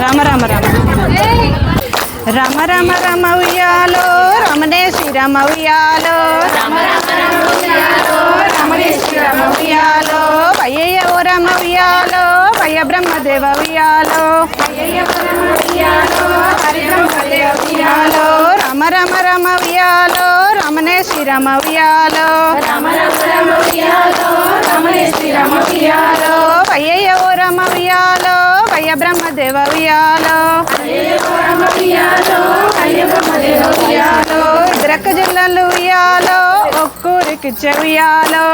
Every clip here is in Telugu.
రామ రామ రామ. రమ రమ రమ ఉయ్యాలో రమణే శ్రీరామ ఉయ్యాలో. రమ రమ రమ ఉయ్యాలో రమణే శ్రీరామ ఉయ్యాలో వయ్యయ్య రమ ఉయ్యాలో వయ్య బ్రహ్మదేవ ఉయ్యాలో వయ్యయ్య ఓ ఉయ్యాలో. రామ ఉయ్యాలో ఉయ్యాలో వయ్యయ్య ఓ రామ ఉయ్యాలో వయ్య బ్రహ్మదేవ ఉయ్యాలో ఉయ్యాలో ఇద్దరక్క జిల్లలు ఉయ్యాలో ఒక్కూరికి చెవియాలో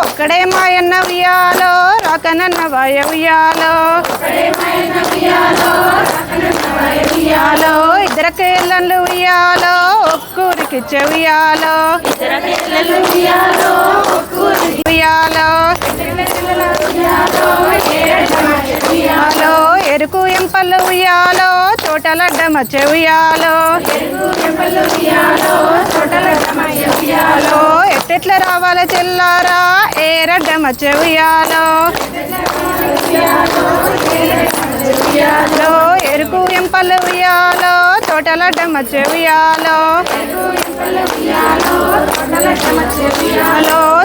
ఒక్కడే మాయన్న ఉయ్యాలో రాకనన్న వాయ ఉయ్యాలో ఇళ్ళలు ఉయ్యాలో ఒక్కూరికి చెవియాలో. ఉయ్యాలో ఉయ్యాలో. ఎరుకు ఎంపలు ఉయ్యాలో తోటలడ్డ మచ్చ ఉయ్యాలో ఉయ్యాలో ఎట్టెట్ల రావాల చెల్లారా ఏరడ్డ మచ్చ ఉయ్యాలో ఉయ్యాలో ఎరుకు ఎంపలు ఉయ్యాలో తోటలడ్డ మచ్చ ఉయ్యాలో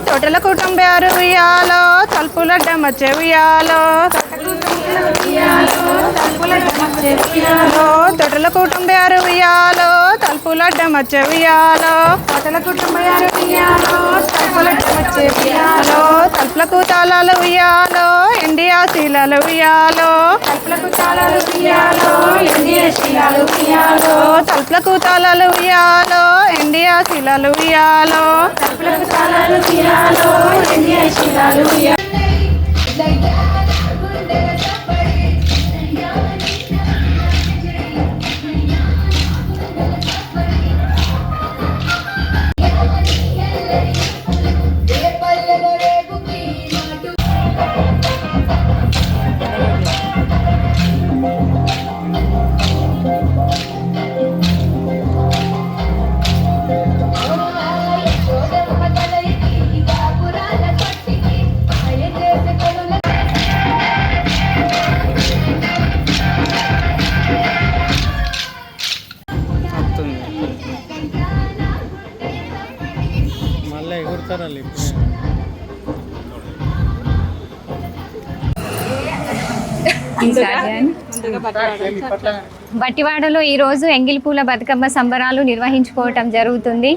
తోటల కుటుంబారు ఉయ్యాలో తలుపులడ్డ మచ్చ ఉయ్యాలో ఉయ్యాలో తొటల కుటుంబారు ఉయ్యాలో తలుపులడ్డ మచ్చ ఉయ్యాలో తొటల కుటుంబారు ఉయ్యాలో తలుపులడ్డ ఉయ్యాలో తలుపులకు తాళాలు ఉయ్యాలో ఇండియా శీలాలు ఉయ్యాలో. తలుపులకు తాళాలు ఉయ్యాలో ఇండియా శీలాలు ఉయ్యాలో. తలుపులకు తాళాలు ఉయ్యాలో ఇండియా శీలాలు ఉయ్యాలో. తలుపులకు తాళాలు ఉయ్యాలో ఇండియా శీలాలు ఉయ్యాలో. బట్టివాడలో ఈరోజు ఎంగిలిపూల బతుకమ్మ సంబరాలు నిర్వహించుకోవటం జరుగుతుంది.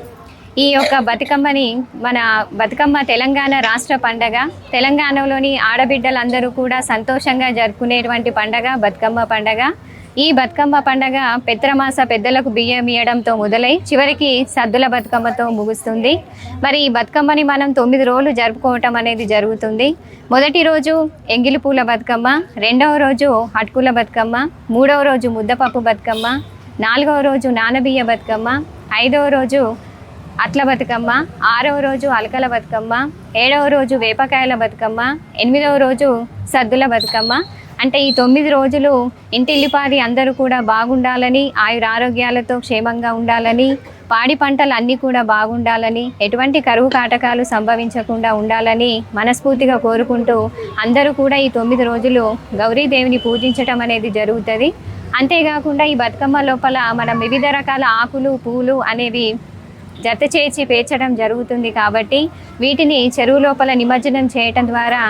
ఈ యొక్క బతుకమ్మని మన బతుకమ్మ తెలంగాణ రాష్ట్ర పండగ తెలంగాణలోని ఆడబిడ్డలందరూ కూడా సంతోషంగా జరుపుకునేటువంటి పండగ బతుకమ్మ పండగ. ఈ బతుకమ్మ పండగ పెత్రమాస పెద్దలకు బియ్యం ఇయ్యడంతో మొదలై చివరికి సద్దుల బతుకమ్మతో ముగుస్తుంది. మరి ఈ బతుకమ్మని మనం తొమ్మిది రోజులు జరుపుకోవటం అనేది జరుగుతుంది. మొదటి రోజు ఎంగిలి పూల బతుకమ్మ రెండవ రోజు అటుకుల బతుకమ్మ మూడవ రోజు ముద్దపప్పు బతుకమ్మ నాలుగవ రోజు నానబియ్య బతుకమ్మ ఐదవ రోజు అట్ల బతుకమ్మ ఆరవ రోజు అలకల బతుకమ్మ ఏడవ రోజు వేపకాయల బతుకమ్మ ఎనిమిదవ రోజు సద్దుల బతుకమ్మ అంటే ఈ తొమ్మిది రోజులు ఇంటిల్లిపాది అందరూ కూడా బాగుండాలని ఆయుర ఆరోగ్యాలతో క్షేమంగా ఉండాలని పాడి పంటలు అన్నీ కూడా బాగుండాలని ఎటువంటి కరువు కాటకాలు సంభవించకుండా ఉండాలని మనస్ఫూర్తిగా కోరుకుంటూ అందరూ కూడా ఈ తొమ్మిది రోజులు గౌరీదేవిని పూజించటం అనేది జరుగుతుంది. అంతేకాకుండా ఈ బతుకమ్మ లోపల మనం వివిధ రకాల ఆకులు పూలు అనేవి జత చేర్చి పేర్చడం జరుగుతుంది కాబట్టి వీటిని చెరువు లోపల నిమజ్జనం చేయటం ద్వారా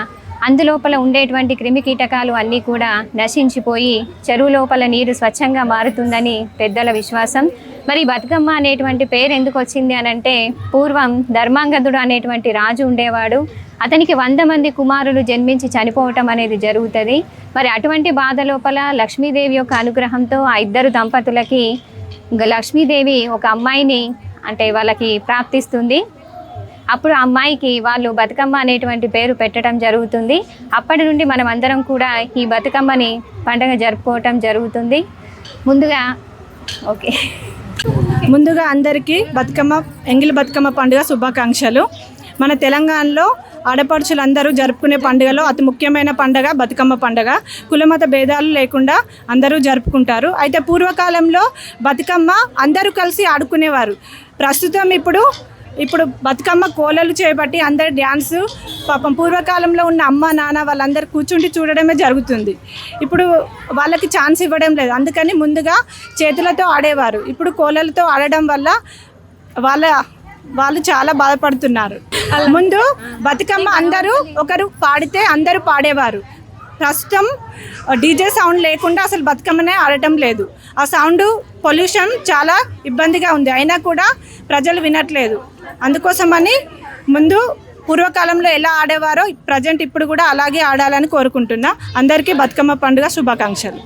అందులోపల ఉండేటువంటి క్రిమి కీటకాలు అన్నీ కూడా నశించిపోయి చెరువు లోపల నీరు స్వచ్ఛంగా మారుతుందని పెద్దల విశ్వాసం. మరి బతుకమ్మ అనేటువంటి పేరు ఎందుకు వచ్చింది అని అంటే పూర్వం ధర్మాంగదుడు అనేటువంటి రాజు ఉండేవాడు. అతనికి వంద మంది కుమారులు జన్మించి చనిపోవటం అనేది జరుగుతుంది. మరి అటువంటి బాధ లోపల లక్ష్మీదేవి యొక్క అనుగ్రహంతో ఆ ఇద్దరు దంపతులకి లక్ష్మీదేవి ఒక అమ్మాయిని అంటే వాళ్ళకి ప్రాప్తిస్తుంది. అప్పుడు ఆ అమ్మాయికి వాళ్ళు బతుకమ్మ అనేటువంటి పేరు పెట్టడం జరుగుతుంది. అప్పటి నుండి మనం అందరం కూడా ఈ బతుకమ్మని పండగ జరుపుకోవటం జరుగుతుంది. ముందుగా ఓకే. ముందుగా అందరికీ బతుకమ్మ ఎంగిలి బతుకమ్మ పండుగ శుభాకాంక్షలు. మన తెలంగాణలో ఆడపడుచులందరూ జరుపుకునే పండుగలో అతి ముఖ్యమైన పండుగ బతుకమ్మ పండుగ. కులమత భేదాలు లేకుండా అందరూ జరుపుకుంటారు. అయితే పూర్వకాలంలో బతుకమ్మ అందరూ కలిసి ఆడుకునేవారు. ప్రస్తుతం ఇప్పుడు ఇప్పుడు బతుకమ్మ కోలలు చేపట్టి అందరు డ్యాన్స్ పాపం పూర్వకాలంలో ఉన్న అమ్మ నాన్న వాళ్ళందరూ కూర్చుండి చూడడమే జరుగుతుంది. ఇప్పుడు వాళ్ళకి ఛాన్స్ ఇవ్వడం లేదు. అందుకని ముందుగా చేతులతో ఆడేవారు. ఇప్పుడు కోలలతో ఆడడం వల్ల వాళ్ళ వాళ్ళు చాలా బాధపడుతున్నారు. ముందు బతుకమ్మ అందరూ ఒకరు పాడితే అందరూ పాడేవారు. ప్రస్తుతం డీజే సౌండ్ లేకుండా అసలు బతుకమ్మనే ఆడటం లేదు. ఆ సౌండ్ పొల్యూషన్ చాలా ఇబ్బందిగా ఉంది. అయినా కూడా ప్రజలు వినట్లేదు. అందుకోసమని ముందు పూర్వకాలంలో ఎలా ఆడేవారో ప్రజెంట్ ఇప్పుడు కూడా అలాగే ఆడాలని కోరుకుంటున్నా. అందరికీ బతుకమ్మ పండుగ శుభాకాంక్షలు.